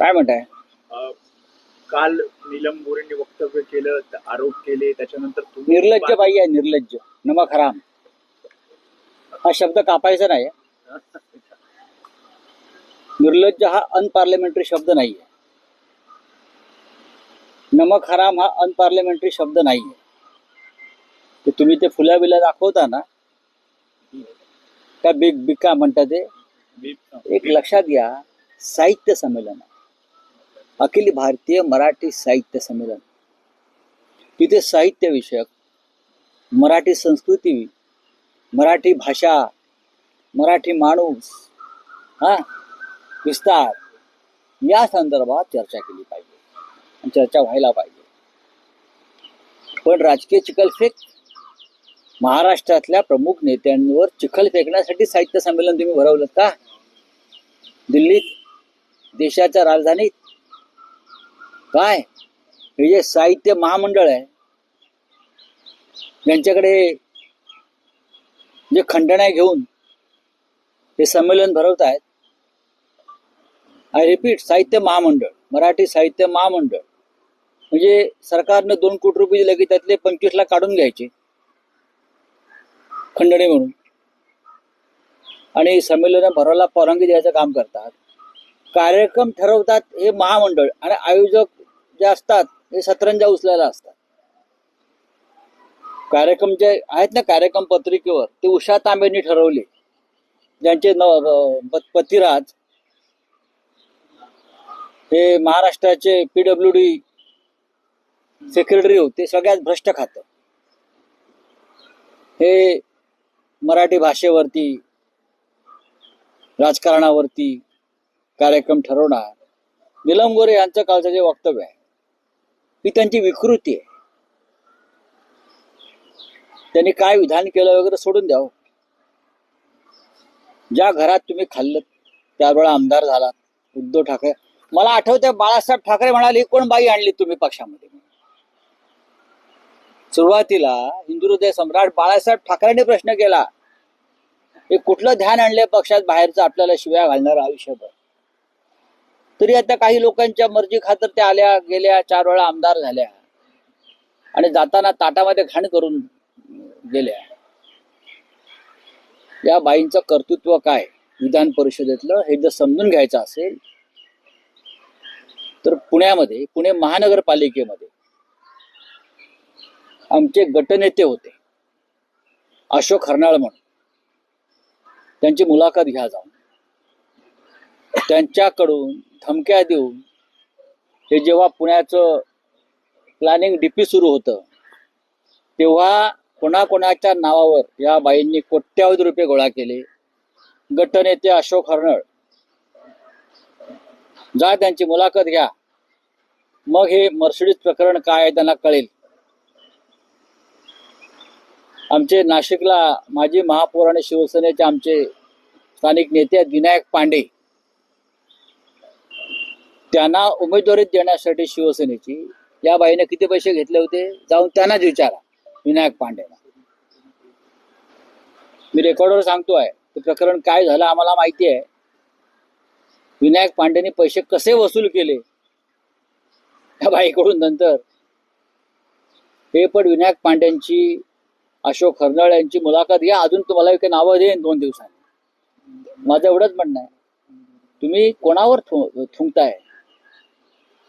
काय म्हणताय? काल नीलम गोरेंनी वक्तव्य केलं आरोप केले त्याच्यानंतर निर्लज्ज बाई आहे निर्लज्ज. नमक हराम हा शब्द कापायचा नाही निर्लज्ज हा अनपार्लिमेंटरी शब्द नाही आहे नमक हराम हा अनपार्लिमेंटरी शब्द नाही आहे ते तुम्ही ते फुल्या बिल्या दाखवता ना त्या बिग बिग का म्हणता ते एक लक्षात घ्या साहित्य संमेलन. आहे. अखिल भारतीय मराठी साहित्य संमेलन. तिथे साहित्य विषयक मराठी संस्कृती मराठी भाषा मराठी माणूस हा विस्तार या संदर्भात चर्चा केली पाहिजे चर्चा व्हायला पाहिजे. पण राजकीय चिखलफेक महाराष्ट्रातल्या प्रमुख नेत्यांवर चिखल फेकण्यासाठी साहित्य संमेलन तुम्ही भरवलं का? दिल्लीत देशाच्या राजधानीत काय? हे जे साहित्य महामंडळ आहे ज्यांच्याकडे जे खंडण्या घेऊन हे संमेलन भरवत आहेत आय रिपीट साहित्य महामंडळ मराठी साहित्य महामंडळ. म्हणजे सरकारनं दोन कोटी रुपये दिले की त्यातले पंचवीस लाख काढून घ्यायचे खंडणी म्हणून. आणि संमेलन भरवायला परवानगी द्यायचं काम करतात. कार्यक्रम ठरवतात हे महामंडळ. आणि आयोजक जे असतात हे सतरंजा उचलायला असतात. कार्यक्रम जे आहेत ना कार्यक्रम पत्रिकेवर ते उषा तांबेंनी ठरवले. ज्यांचे न पतिराज हे महाराष्ट्राचे पीडब्ल्यू डी सेक्रेटरी होते सगळ्यात भ्रष्ट खातं. हे मराठी भाषेवरती राजकारणावरती कार्यक्रम ठरवणार. निलम गोरे यांचं कालचं जे वक्तव्य आहे ही त्यांची विकृती आहे. त्यांनी काय विधान केलं वगैरे सोडून द्यावं. ज्या घरात तुम्ही खाल्लं त्यावेळेला आमदार झालात उद्धव ठाकरे. मला आठवतंय बाळासाहेब ठाकरे म्हणाले कोण बाई आणली तुम्ही पक्षामध्ये? सुरुवातीला हिंदू हृदय सम्राट बाळासाहेब ठाकरेंनी प्रश्न केला हे कुठलं ध्यान आणलंय पक्षात बाहेरचं? आपल्याला शिव्या घालणार आयुष्यभर. तरी आता काही लोकांच्या मर्जी खातर त्या आल्या गेल्या चार वेळा आमदार झाल्या. आणि जाताना ताटामध्ये घाण करून गेल्या. या बाईंचं कर्तृत्व काय? विधान परिषदेतलं हे जर समजून घ्यायचं असेल तर पुण्यामध्ये पुणे महानगरपालिकेमध्ये आमचे गटनेते होते. अशोक हरनाळ म्हणून. त्यांची मुलाखत घ्या जाऊन. त्यांच्याकडून धमक्या देऊन हे जेव्हा पुण्याचं प्लॅनिंग डीपी सुरू होतं तेव्हा कोणाकोणाच्या नावावर या बाईंनी कोट्यावधी रुपये गोळा केले. गटनेते अशोक हर्नळ जा त्यांची मुलाखत घ्या. मग हे मर्सिडीज प्रकरण काय आहे त्यांना कळेल. आमचे नाशिकला माजी महापौर आणि शिवसेनेचे आमचे स्थानिक नेते विनायक पांडे. त्यांना उमेदवारी देण्यासाठी शिवसेनेची या बाईने किती पैसे घेतले होते जाऊन त्यांनाच विचारा विनायक पांडेला. मी रेकॉर्डवर सांगतोय ते प्रकरण काय झालं आम्हाला माहिती आहे. विनायक पांडेने पैसे कसे वसूल केले? त्या बाईकडून नंतर. हे पण विनायक पांड्यांची अशोक हरनाळ यांची मुलाखत घ्या अजून तुम्हाला एक नावं देईन दोन दिवसांनी. माझं एवढंच म्हणणं आहे. तुम्ही कोणावर थु- थुंकताय?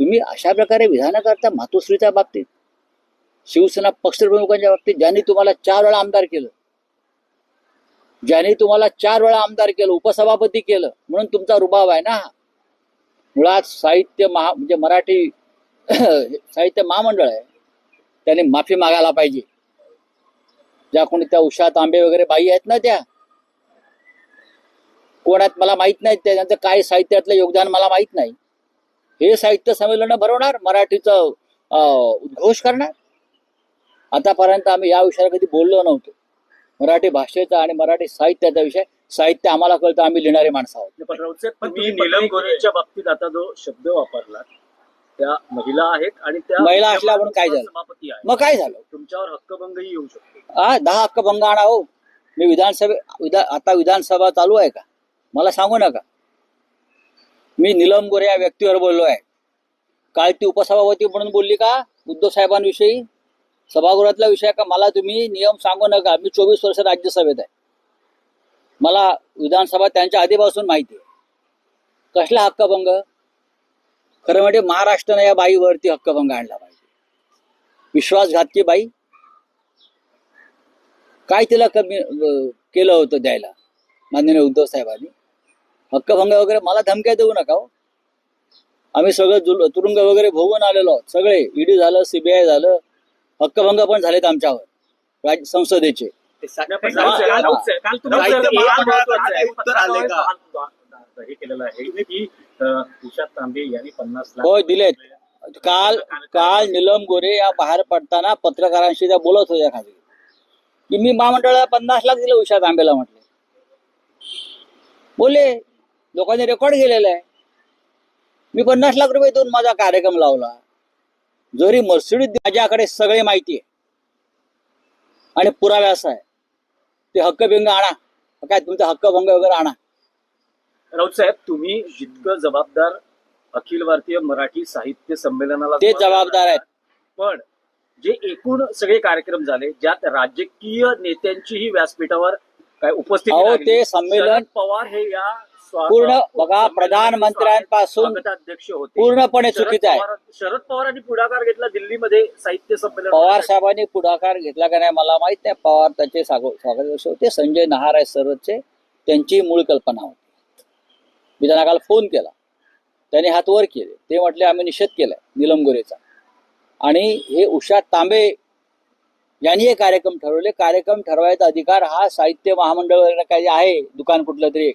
तुम्ही अशा प्रकारे विधानं करता मातोश्रीच्या बाबतीत शिवसेना पक्षप्रमुखांच्या बाबतीत ज्यांनी तुम्हाला चार वेळा आमदार केलं ज्यांनी तुम्हाला चार वेळा आमदार केलं उपसभापती केलं म्हणून तुमचा रुबाब आहे ना? मुळात साहित्य महा म्हणजे मराठी साहित्य महामंडळ आहे. त्याने माफी मागायला पाहिजे. ज्या कोणी त्या उषा तांबे वगैरे बाई आहेत ना त्या? कोणात मला माहीत नाही त्यांचं काय साहित्यातलं योगदान मला माहीत नाही. हे साहित्य संमेलन भरवणार मराठीचं अं, उद्घोष करणार. आतापर्यंत आम्ही या विषयावर कधी बोललो नव्हतो. मराठी भाषेचा आणि मराठी साहित्याचा विषय साहित्य आम्हाला कळतं आम्ही लिहिणारे माणसं आहोत. तुम्ही नीलम पत्रिकेत- गोरेच्या बाबतीत आता जो शब्द वापरला त्या महिला आहेत आणि त्या महिला असल्या म्हणून काय झालं? मग काय झालं? तुमच्यावर हक्कभंगही येऊ शकतो. हा दहा हक्क भंग आणा हो. मी विधानसभे विधा आता विधानसभा चालू आहे का? मला सांगू नका. मी निलम गोरे या व्यक्तीवर बोललो आहे. काल ती उपसभापती म्हणून बोलली का? उद्धव साहेबांविषयी? सभागृहातला विषय का? मला तुम्ही नियम सांगू नका. मी चोवीस वर्ष राज्यसभेत आहे. मला विधानसभा त्यांच्या आधीपासून माहिती आहे. कसला हक्कभंग? खरं म्हणजे महाराष्ट्राने या बाईवरती हक्कभंग आणला पाहिजे. विश्वासघातकी बाई. काय तिला कमी केलं होतं द्यायला? माननीय उद्धव साहेबांनी? हक्कभंग वगैरे मला धमक्या देऊ नका हो. आम्ही सगळं जुल- तुरुंग वगैरे भोगून आलेलो आहोत. सगळे ईडी झालं सीबीआय झालं हक्कभंग पण झालेत आमच्यावर. राज्य संसदेचे. हे होय दिलेत. काल काल निलम गोरे या बाहेर पडताना पत्रकारांशी त्या बोलत होत्या खाली. की मी महामंडळाला पन्नास लाख दिले उषा तांबेला म्हटले. बोलले लोकांनी रेकॉर्ड केलेलं आहे. मी पन्नास लाख रुपये देऊन माझा कार्यक्रम लावला. जरी मर्सिडीज माझ्याकडे सगळे माहिती आहे. आणि पुरावे असा आहे. ते हक्कभंग आणा. काय तुमचा हक्कभंग वगैरे आणा. राऊत साहेब तुम्ही जितकं जबाबदार अखिल भारतीय मराठी साहित्य संमेलनाला ते जबाबदार आहेत. पण जे एकूण सगळे कार्यक्रम झाले ज्यात राजकीय नेत्यांचीही व्यासपीठावर काय उपस्थिती. ते संमेलन पवार हे या पूर्ण बघा प्रधानमंत्र्यांपासून पूर्णपणे चुकीचं आहे. पवार- शरद पवारांनी पुढाकार घेतला दिल्लीमध्ये साहित्य संमेलन पवार साहेबांनी पुढाकार घेतला का नाही मला माहीत नाही. पवार त्याचे स्वागत होते संजय नहार आहे सरचे त्यांची मूळ कल्पना होती. मी त्यांना काल फोन केला. त्यांनी हात वर केले. ते म्हटले आम्ही निषेध केलाय निलम गोरेचा. आणि हे उषा तांबे यांनी हे कार्यक्रम ठरवले. कार्यक्रम ठरवायचा अधिकार हा साहित्य महामंडळ काही आहे. दुकान कुठलं तरी एक,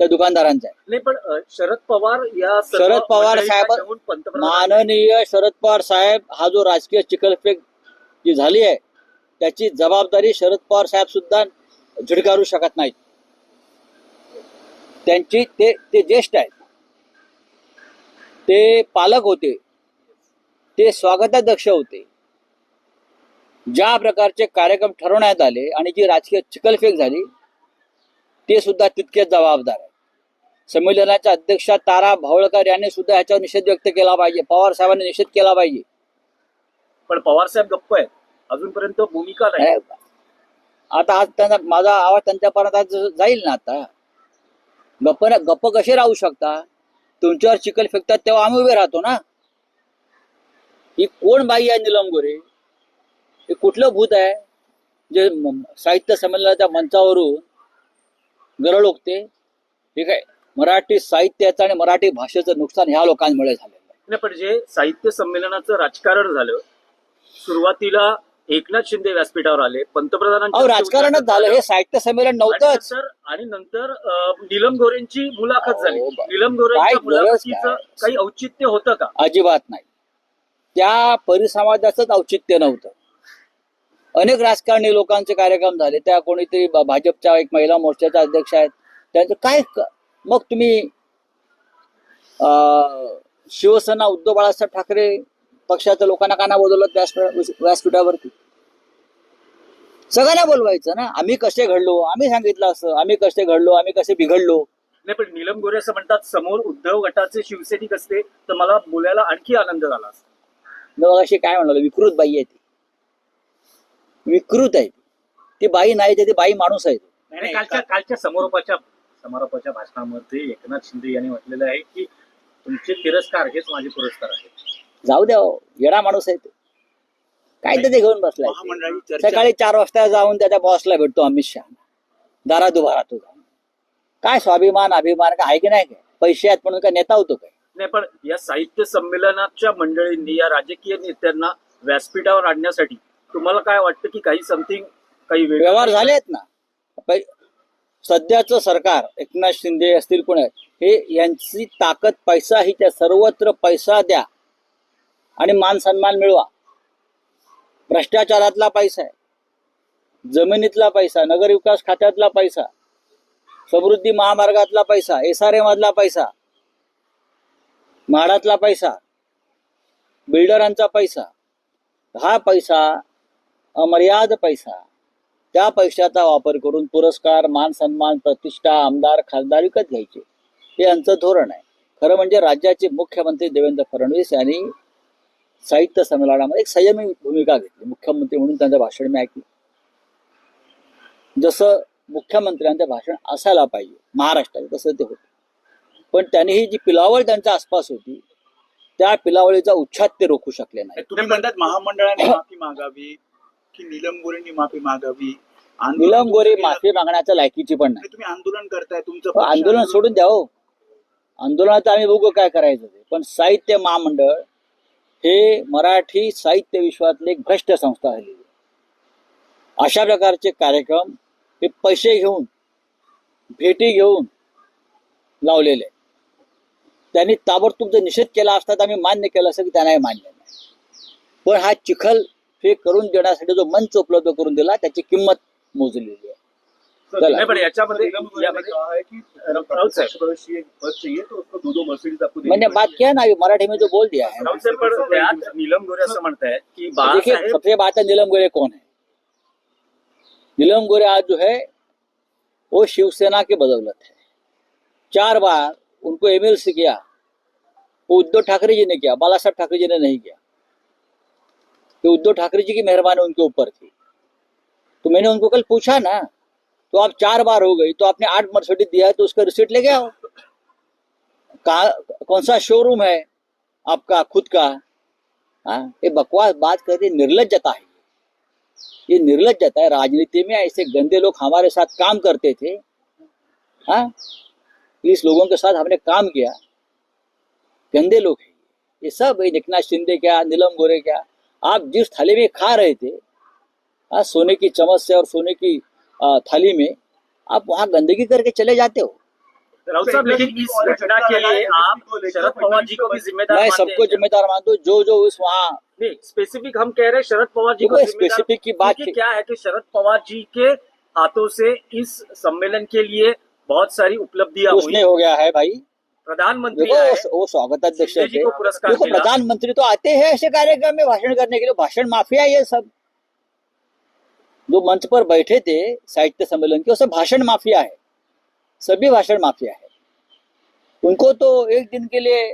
त्या दुकानदारांचा आहे. नाही पण अ, शरद पवार या सर्व शरद पवार मंडळींना साहेब- घेऊन पंतप्रधान माननीय शरद पवार साहेब हा जो राजकीय चिखलफेक जी झाली आहे त्याची जबाबदारी शरद पवार साहेब सुद्धा झिडकारू शकत नाहीत. त्यांची ते ते ज्येष्ठ आहेत. ते पालक होते. ते स्वागताध्यक्ष होते. ज्या प्रकारचे कार्यक्रम ठरवण्यात आले आणि जी राजकीय चिखलफेक झाली ते सुद्धा तितकेच जबाबदार आहे संमेलनाच्या अध्यक्षा तारा भावळकर यांनी सुद्धा याच्यावर निषेध व्यक्त केला पाहिजे. पवार साहेबांनी निषेध केला पाहिजे. पण पवार साहेब गप्प आहेत. अजूनपर्यंत भूमिका नाही. आता आज त्यांना माझा आवाज त्यांच्यापर्यंत आज जाईल ना आता? गप्प ना गप्प कसे राहू शकता? तुमच्यावर चिखल फेकतात तेव्हा आम्ही उभे राहतो ना? ही कोण बाई आहे निलम गोरे हे कुठलं भूत आहे? जे साहित्य संमेलनाच्या मंचावरून गरळ ओकते हे काय? मराठी साहित्याचं आणि मराठी भाषेचं नुकसान ह्या लोकांमुळे आहे. नाही पण जे साहित्य संमेलनाचं राजकारण झालं सुरुवातीला एकनाथ शिंदे व्यासपीठावर आले पंतप्रधानांच्या राजकारणच झालं हे साहित्य संमेलन आणि नव्हतंच. नंतर आणि नंतर नीलम गोरेंची मुलाखत झाली. नीलम गोरेंच्या मुलाखतीचं? काही औचित्य होतं का? अजिबात नाही. त्या परिसमाजाचंच औचित्य नव्हतं. अनेक राजकारणी लोकांचे कार्यक्रम झाले. त्या कोणीतरी भाजपच्या एक महिला मोर्चाच्या अध्यक्ष आहेत. त्यांचं काय मग तुम्ही शिवसेना उद्धव बाळासाहेब ठाकरे पक्षाच्या लोकांना का नाही बोलवलं व्यासपीठा- व्यासपीठावरती? सगळ्यांना बोलवायचं ना. आम्ही कसे घडलो? आम्ही सांगितलं असं. आम्ही कसे घडलो? आम्ही कसे बिघडलो? नाही पण नीलम गोरे असं म्हणतात समोर उद्धव गटाचे शिवसैनिक असते तर मला बोलायला आणखी आनंद झाला असता. मग अशी काय म्हणाल? विकृत बाई आहे ती. विकृत आहे ती. बाई नाही ती बाई माणूस आहे कालच्या समारोपाच्या समारोपाच्या भाषणामध्ये एकनाथ शिंदे यांनी म्हटलेलं आहे की तुमचे तिरस्कार हेच माझे पुरस्कार आहेत. जाऊ द्या हो, येडा माणूस आहे तो. काय तर ते घेऊन बसलाय महामंडळाची ते. चर्चा सकाळी चार वाजता जाऊन त्याच्या बॉसला भेटतो अमित शहा. दारात उभा राहतो जाऊन. काय स्वाभिमान अभिमान काय आहे की नाही? काय पैसे आहेत म्हणून काय नेता होतो काय? नाही पण या साहित्य संमेलनाच्या मंडळींनी या राजकीय नेत्यांना व्यासपीठावर आणण्यासाठी तुम्हाला काय वाटतं की काही समथिंग काही वेगळं व्यवहार झाले आहेत ना? पै- सध्याचं सरकार एकनाथ शिंदे असतील कोण हे यांची ताकद पैसा ही त्या सर्वत्र पैसा द्या आणि मान सन्मान मिळवा. भ्रष्टाचारातला पैसा आहे जमिनीतला पैसा नगरविकास खात्यातला पैसा समृद्धी महामार्गातला पैसा एस आर मधला पैसा म्हाडातला पैसा बिल्डरांचा पैसा हा पैसा अमर्याद पैसा. त्या पैशाचा वापर करून पुरस्कार मान सन्मान प्रतिष्ठा आमदार खासदार विकत घ्यायचे. हे यांचं धोरण आहे. खरं म्हणजे राज्याचे मुख्यमंत्री देवेंद्र फडणवीस यांनी साहित्य संमेलनामध्ये एक संयमी भूमिका घेतली. मुख्यमंत्री म्हणून त्यांचं भाषण मी ऐकलं. जसं मुख्यमंत्र्यांचं भाषण असायला पाहिजे महाराष्ट्रात तसं ते होतं. पण त्यांनी ही जी पिलावळ त्यांच्या आसपास होती त्या पिलावळीचा उच्छाद ते रोखू शकले नाही तुम्ही म्हणतात महामंडळाने माफी मागावी. की निलम गोरेंनी माफी मागावी आंदोलन निलम गोरे माफी मागण्याच्या लायकीची पण नाही. तुम्ही आंदोलन करताय तुमचं हो, पक्ष आंदोलन सोडून द्या हो आंदोलनात आम्ही बघू काय करायचं ते पण साहित्य महामंडळ हे मराठी साहित्य विश्वातली एक भ्रष्ट संस्था आहे. अशा प्रकारचे कार्यक्रम हे पैसे घेऊन भेटी घेऊन लावलेले आहेत. त्यांनी ताबडतोब जर निषेध केला असता तर आम्ही मान्य केलं असं की त्यांना हे मान्य नाही पण हा चिखल हे करून देण्यासाठी जो मंच उपलब्ध करून दिला त्याची किंमत मोजलेली आहे. याच्यामध्ये है तो मैंने बात किया ना अभी मराठी में जो बोल दिया है। नीलम गोरे असं की देखिए सबसे बात है नीलम गोरे कौन है? नीलम गोरे आज जो है वो शिवसेना के बदौलत है। चार बार उनको एमएलसी किया वो उद्धव ठाकरे जी ने किया बाला साहब ठाकरे जी ने नहीं किया। तो उद्धव ठाकरे जी की मेहरबानी उनके ऊपर थी। तो मैंने उनको कल पूछा ना तो आप चार बार हो गई तो आपने आठ मर्सिडीज दिया है तो उसका रिसीट ले गया हो कहा, कौन सा शोरूम है आपका, खुद का? हाँ ये बकवास बात कर रही निर्लजता है। ये निर्लजता है, राजनीति में ऐसे गंदे लोग हमारे साथ काम करते थे। हाँ इस लोगों के साथ हमने काम किया। गंदे लोग हैं ये सब, ये एकनाथ शिंदे क्या, नीलम गोरे क्या आप जिस थाली में खा रहे थे हाँ सोने की चम्मच से और सोने की आ, थाली में आप वहाँ गंदगी करके चले जाते हो। राउत साहब लेकिन इस घटना के लिए आप शरद पवार जी को भी जिम्मेदार मैं सबको जिम्मेदार मानता हूँ जो जो उस वहाँ स्पेसिफिक हम कह रहे हैं शरद पवार जी को स्पेसिफिक की बात क्या है कि शरद पवार जी के हाथों से इस सम्मेलन के लिए बहुत सारी उपलब्धियाँ नहीं हो गया है भाई। प्रधानमंत्री देखो वो- थे। देखो प्रधानमंत्री तो आते हैं ऐसे कार्यक्रम में भाषण करने के लिए। भाषण माफिया ये सब। जो मंच पर बैठे थे साहित्य सम्मेलन के वो सब भाषण माफिया है। सभी भाषण माफिया है। उनको तो एक दिन के लिए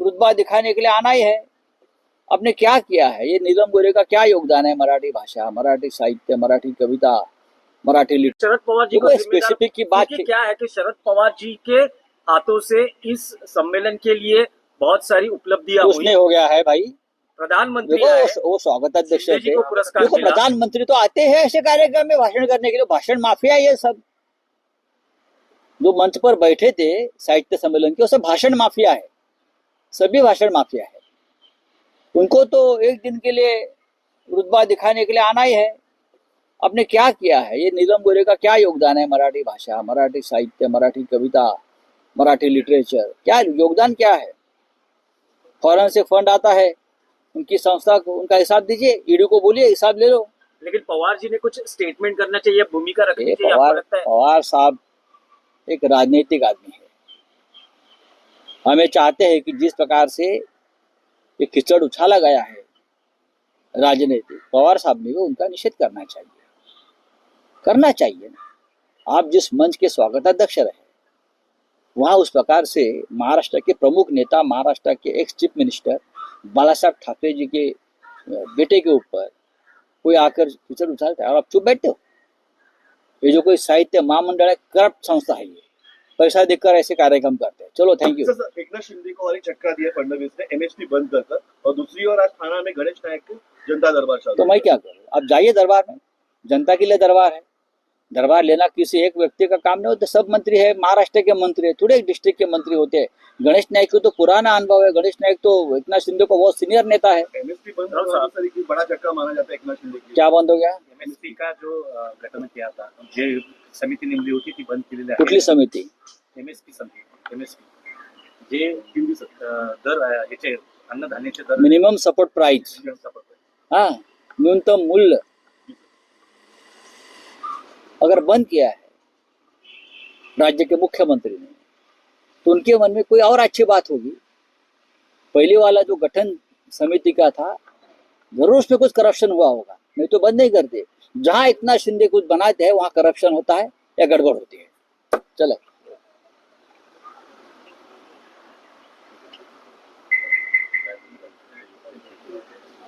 रुतबा दिखाने के लिए आना ही है। आपने क्या किया है? ये नीलम गोरे का क्या योगदान है? मराठी भाषा मराठी साहित्य मराठी कविता मराठी लिट शरद पवार जी को स्पेसिफिक की बात क्या है कि शरद पवार जी के हाथों से इस सम्मेलन के लिए बहुत सारी उपलब्धियाँ हुई। हो गया है भाई। प्रधानमंत्री वो- थे। को पुरस्कार देखो प्रधानमंत्री तो आते हैं ऐसे कार्यक्रम में भाषण करने के लिए। भाषण माफिया ये सब। जो मंच पर बैठे थे साहित्य सम्मेलन के वो सब भाषण माफिया है। सभी भाषण माफिया है। उनको तो एक दिन के लिए रुतबा दिखाने के लिए आना ही है। आपने क्या किया है? ये नीलम गोरे का क्या योगदान है? मराठी भाषा मराठी साहित्य मराठी कविता। मराठी लिटरेचर। क्या योगदान क्या है? फॉरेन से फंड आता है। उनकी संस्था को उनका हिसाब दीजिए। ईडी को बोलिए हिसाब ले लो। लेकिन पवार जी ने कुछ स्टेटमेंट करना चाहिए भूमिका रखनी चाहिए पवार पवार साहब एक राजनीतिक आदमी है। हमें चाहते हैं कि जिस प्रकार से ये कीचड़ उछाला गया है राजनीतिक पवार साहब ने भी उनका निषेध करना चाहिए। करना चाहिए ना। आप जिस मंच के स्वागताध्यक्ष रहे वहाँ उस प्रकार से महाराष्ट्र के प्रमुख नेता महाराष्ट्र के ex chief minister Bala Saheb Thackeray ji के बेटे के ऊपर कोई आकर कीचड़ उछालता है। और आप चुप बैठते हो? ये जो कोई साहित्य महामंडल है करप्ट संस्था है ये। पैसा देकर ऐसे कार्यक्रम करते हैं। चलो thank you sir, sir, Eknath Shinde को और एक झटका दिया फडणवीस ने एमएसपी बंद कर और दूसरी ओर आज थाना में गणेश नायक के जनता दरबार तो मैं क्या करूँ? आप जाइए दरबार में। जनता के लिए दरबार है। दरबार लेना किसी एक व्यक्ति का काम नहीं होता सब मंत्री है महाराष्ट्र के मंत्री है थोड़े एक डिस्ट्रिक्ट के मंत्री होते हैं। गणेश नायक को तो पुराना अनुभव है गणेश नायक तो एकनाथ शिंदे को बहुत सीनियर नेता है। एमएसपी बड़ा झटका माना जाता है एकनाथ शिंदे क्या बंद हो गया? एमएसपी का जो गठन किया था जे समिती नेमली होती ती बंद केलेली कुठली समिती? एमएसपी समिती एम एस पी जे अं, दर अं, ह्याचे अन्नधान्याचे दर। मिनिमम सपोर्ट प्राइस हाँ न्यूनतम मूल्य। अगर बंद किया है राज्य के मुख्यमंत्री ने तो उनके मन में कोई और अच्छी बात होगी। पहले वाला जो गठन समिति का था, ज़रूर उसमें कुछ करप्शन हुआ होगा, नहीं तो बंद नहीं करते। जहाँ इतना शिंदे कुछ बनाते हैं, वहाँ करप्शन होता है या गड़बड़ होती है। चलो।